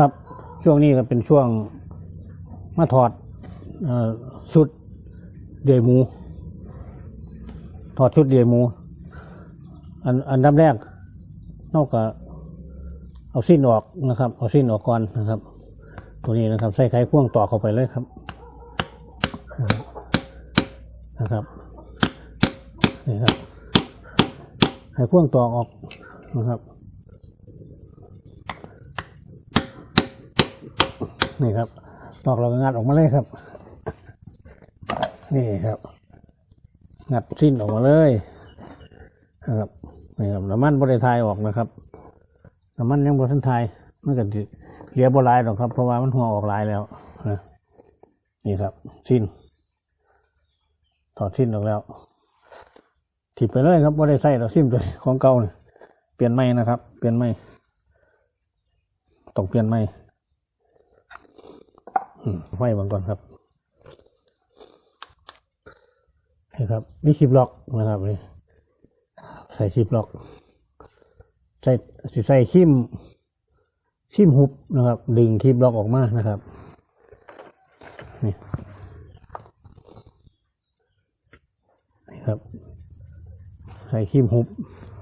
ครับ ช่วงนี้ก็เป็นช่วงมาถอดชุดเดือยหมู ถอดชุดเดือยหมู อันอันดับแรกนอกจากเอาสิ้นออกนะครับ เอาสิ้นออกก่อนนะครับ ตัวนี้นะครับ ใส่ไขควงต่อเข้าไปเลยครับ นะครับนี่ครับไขควงต่อออกนะครับ นี่ครับตอกเรางัดออกมาเลยครับ นี่ครับ งัดสิ้นออกมาเลยนะครับนี่ครับน้ำมันบริทายออกนะครับน้ำมันยังบริทายมันก็เหลียบรายหรอกครับ เพราะว่ามันหัวออกลายแล้วนะนี่ครับ สิ้น ถอดสิ้นออกแล้วถีบไปเลยครับว่าได้ใส่เราซิมตัวนี้ของเก่าเนี่ยเปลี่ยนไม่นะครับ เปลี่ยนไม่ต้องเปลี่ยนไม่ อืมไว้บางก่อนครับนี่ครับนี่คลิปล็อกนะครับนี่ใส่คลิปล็อก ใส่ใส่คิมคิมหุบนะครับ ดึงคลิปล็อกออกมานะครับนี่นี่ครับ ใส่คิมหุบ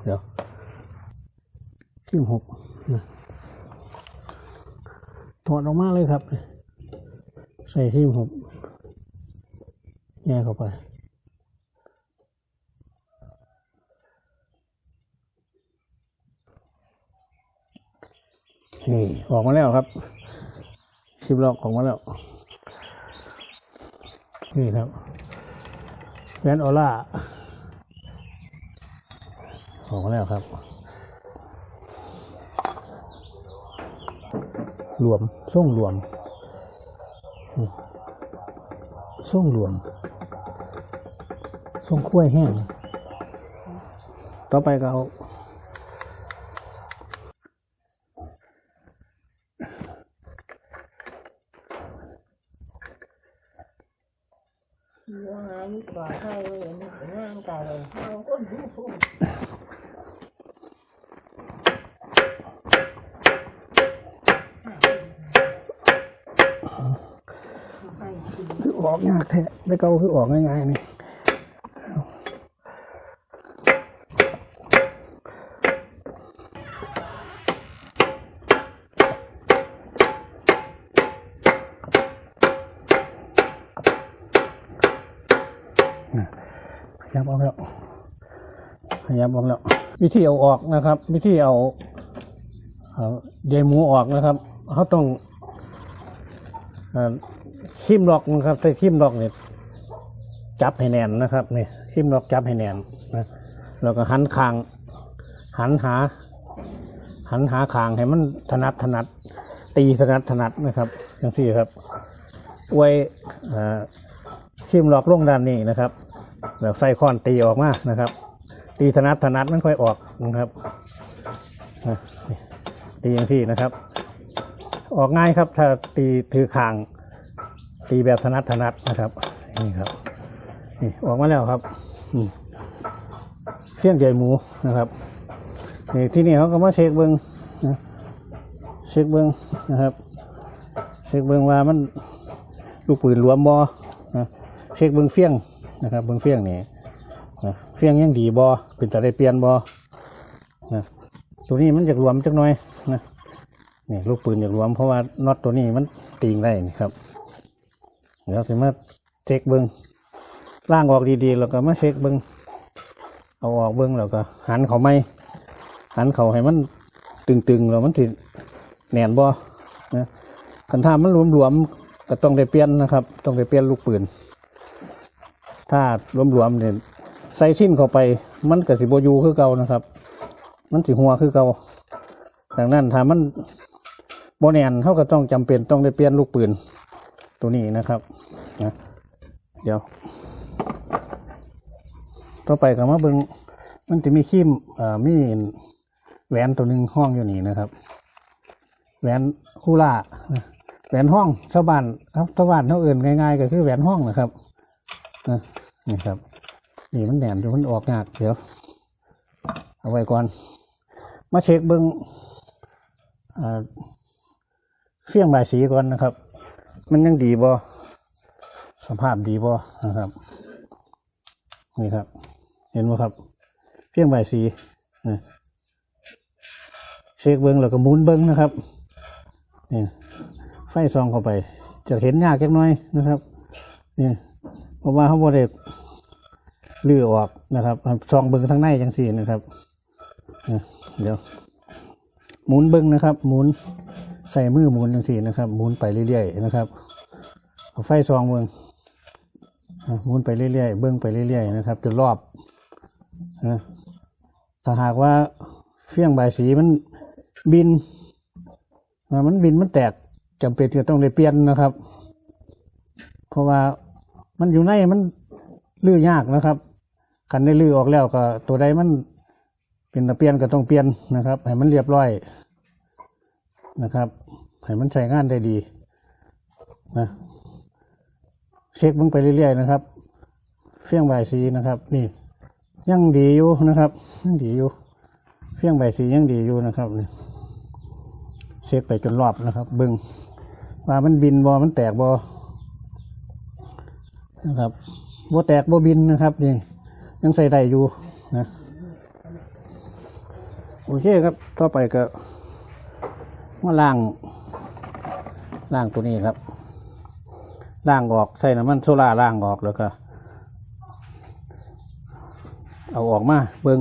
เดี๋ยวคิมหุบนะถอดออกมาเลยครับ ใส่ที่ผมแย่เข้าไป นี่ ออกมาแล้วครับชิบล็อกออกมาแล้ว นี่ครับแวนออร่าออกมาแล้วครับ รวมส่งรวม ส่งรวมส่งกล้วแห้ง ต่อไปก็เอาว่าหามีกว่าให้เลยงานเก่าเลย ออกยากแท้ได้เกาคือออกง่ายๆนี่พยายามออกแล้วพยายามออกแล้ว วิธีเอาออกนะครับ วิธีเอาเอาเดยหมูออกนะครับเขาต้อง คิมล็อกนะครับถ้าคิมล็อกเนี่ยจับให้แน่นนะครับนี่คิมล็อกจับให้แน่นนะแล้วก็หันคางหันหา หันหาคางให้มันถนัดถนัด ตีถนัดถนัดนะครับอย่างสี่ครับไว้อ่าคิมล็อกลงด้านนี้นะครับแล้วใส่ค้อนตีออกมานะครับ ตีถนัดถนัดมันค่อยออกนะครับตีอย่างสี่นะครับ ออกง่ายครับ ถ้าตีถือคาง ตีแบบถนัดถนัดนะครับ นี่ครับ นี่ออกมาแล้วครับเสี่ยงใหญ่หมูนะครับนี่ที่นี่เขาก็มาเช็คเบิงนะเช็คเบิงนะครับ เช็คเบิงว่ามันลูกปืนรวมบอนะเช็คเบิงเฟี้ยงนะครับ เบิงเฟี้ยงนี่นะเฟี้ยงยังดีบอเป็นแต่ได้เปลี่ยนบอนะตัวนี้มันอยากรวมจักหน่อยนะ นี่ลูกปืนอยากรวมเพราะว่าน็อตตัวนี้มันตีงได้นี่ครับ เดี๋ยวสิมาเช็คเบิงล่างออกดีๆแล้วก็มาเช็คเบิงเอาออกเบิงแล้วก็หันเขาไม่หันเขาให้มันตึงๆแล้วมันสิแหนนบ่นะคันท่ามันหลวมๆก็ต้องได้เปลี่ยนนะครับ ต้องได้เปลี่ยนลูกปืน ถ้าหลวมๆเนี่ยใส่ชิ้นเข้าไปมันก็สิบอยูคือเก่านะครับ มันสิหัวคือเก่าดังนั้นถ้ามัน โบแนนเขาก็ต้องจำเป็นต้องได้เปลี่ยนลูกปืนตัวนี้นะครับนะเดี๋ยว ต่อไปก็มาเบิงมันจะมีขีมอ่มีแหวนตัวหนึ่งห้องอยู่นี่นะครับ แหวนคู่ล่าแหวนห้องชาวบ้านครับชาวบ้านเขาเอื่นง่ายๆ ก็คือแหวนห้องนะครับนี่ครับ นี่มันแหนมอยู่มันออกยากเดี๋ยว เอาไว้ก่อน มาเช็คเบิงอ่า เฟี้ยงใบสีก่อนนะครับ มันยังดีบ่สภาพดีบ่นะครับนี่ครับ เห็นไหมครับเฟี้ยงใบสีเช็คเบิ้งแล้วก็หมุนเบิ้งนะครับนี่ไฟซองเข้าไปจะเห็นยากเล็กน้อยนะครับนี่เพราะว่าเขาบริเลื้อออกนะครับซองเบิ้งทางในจังสี่นะครับเดี๋ยวหมุนเบิ้งนะครับ หมุน ใส่มือหมุนจังสี่นะครับ หมุนไปเรื่อยๆนะครับ เอาไฟซองเบิ้งอะหมุนไปเรื่อยๆเบิ้งไปเรื่อยๆนะครับจนรอบนะถ้าหากว่าเฟี้ยงใบสีมันบินอ่ามันบินมันแตกจำเป็นจะต้องเลยเปลี่ยนนะครับ เพราะว่ามันอยู่ในมันลื้อยากนะครับคันได้ลื้อออกแล้วก็ตัวใดมันเป็นตะเปลี่ยนก็ต้องเปลี่ยนนะครับ ให้มันเรียบร้อย นะครับให้มันใช้งานได้ดีนะเช็คมึงไปเรื่อยๆนะครับเฟี้ยงใบสีนะครับ นี่ ยังดีอยู่นะครับยังดีอยู่เฟี้ยงใบสียังดีอยู่นะครับนี่เช็คไปจนรอบนะครับ บึงว่ามันบินบอมันแตกบอนะครับบอแตกบอบินนะครับนี่ยังใส่ได้อยู่นะโอเคครับ ต่อไปก็ มาล้างล้างตัวนี้ครับล้างออกใส่น้ำมันโซล่าล้างออกแล้วก็ เอาออกมาเบิง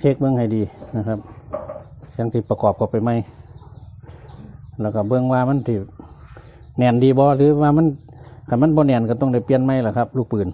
เช็คเบิงให้ดีนะครับยังติดประกอบกับไปไหมแล้วก็เบิงว่ามันติแน่นดีบอหรือว่ามันถ้ามันบ่แน่นก็ต้องได้เปลี่ยนไหมล่ะครับ ลูกปืน